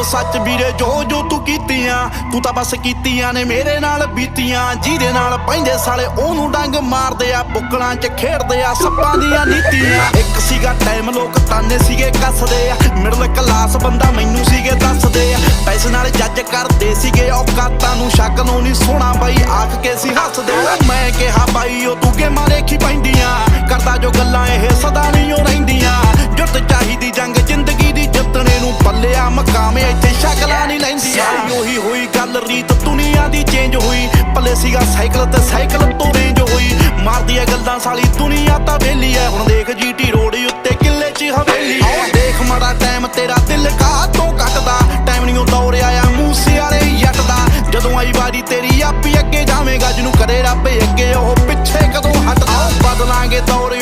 ਸਭ ਸੱਚ ਵੀਰੇ, ਜੋ ਜੋ ਤੂੰ ਕੀਤੀਆਂ, ਤੂੰ ਤਾਂ ਬਸ ਕੀਤੀਆਂ ਨੇ ਮੇਰੇ ਨਾਲ ਬੀਤੀਆਂ। ਜਿਹਦੇ ਨਾਲ ਪੈਂਦੇ ਸਾਲੇ ਉਹਨੂੰ ਡੰਗ ਮਾਰਦੇ ਆ, ਬੁੱਕਲਾਂ 'ਚ ਖੇਡਦੇ ਆ, ਸੱਪਾਂ ਦੀਆਂ ਨੀਤੀਆਂ। ਇੱਕ ਸੀਗਾ ਟਾਈਮ ਲੋਕ ਤਾਨੇ ਸੀਗੇ ਕੱਸਦੇ ਆ। ਮਿਡਲ ਕਲਾਸ ਬੰਦਾ ਮੈਨੂੰ ਸੀਗੇ ਦੱਸਦੇ ਆ। ਪੈਸੇ ਨਾਲ ਜੱਜ ਕਰਦੇ ਸੀਗੇ, ਔਕਾਤਾਂ ਨੂੰ ਸ਼ੱਕ ਨੂੰ ਨਹੀਂ ਸੋਣਾ ਬਾਈ, ਆਖ ਕੇ ਸੀ ਹੱਸਦੇ ਮੈਂ ਕਿਹਾ ਬਾਈ, ਉਹ ਤੂੰ ਗੇਮਾਂ ਦੇਖੀ ਪੈਂਦੀਆਂ। ਮਕਾਮੇ ਇੱਥੇ ਸ਼ਕਲਾਂ ਨਹੀਂ ਲੈਂਦੀਆਂ। ਉਹੀ ਹੋਈ ਗੱਲ ਰੀਤ ਦੁਨੀਆ ਦੀ ਚੇਂਜ ਹੋਈ। ਪੱਲੇ ਸੀਗਾ ਸਾਈਕਲ ਤੇ ਸਾਈਕਲ ਤੋਂ ਰੇਂਜ ਹੋਈ। ਮਾਰਦੀ ਐ ਗੱਲਾਂ ਸਾਲੀ ਦੁਨੀਆ ਤਾਂ ਵੇਲੀ ਐ। ਹੁਣ ਦੇਖ ਜੀਟੀ ਰੋਡ ਉੱਤੇ ਕਿੱਲੇ 'ਚ ਹਵੇਲੀ ਐ। ਦੇਖ ਮਾੜਾ ਟਾਈਮ ਤੇਰਾ ਦਿਲ ਕਾ ਤੋਂ ਕੱਟਦਾ ਟਾਈਮ ਨਹੀਂ ਦੌੜਿਆ ਆ ਮੂਸੇ ਵਾਲੇ ਜੱਟ ਦਾ ਜਦੋਂ ਆਈ ਵਾਰੀ ਤੇਰੀ ਆਪੀ ਅੱਗੇ ਜਾਵੇਂਗਾ ਜਿਹਨੂੰ ਕਰੇ ਰੱਬ ਅੱਗੇ ਉਹ ਪਿੱਛੇ ਕਦੋਂ ਹਟਦਾ। ਬਦਲਾਂਗੇ ਦੌਰ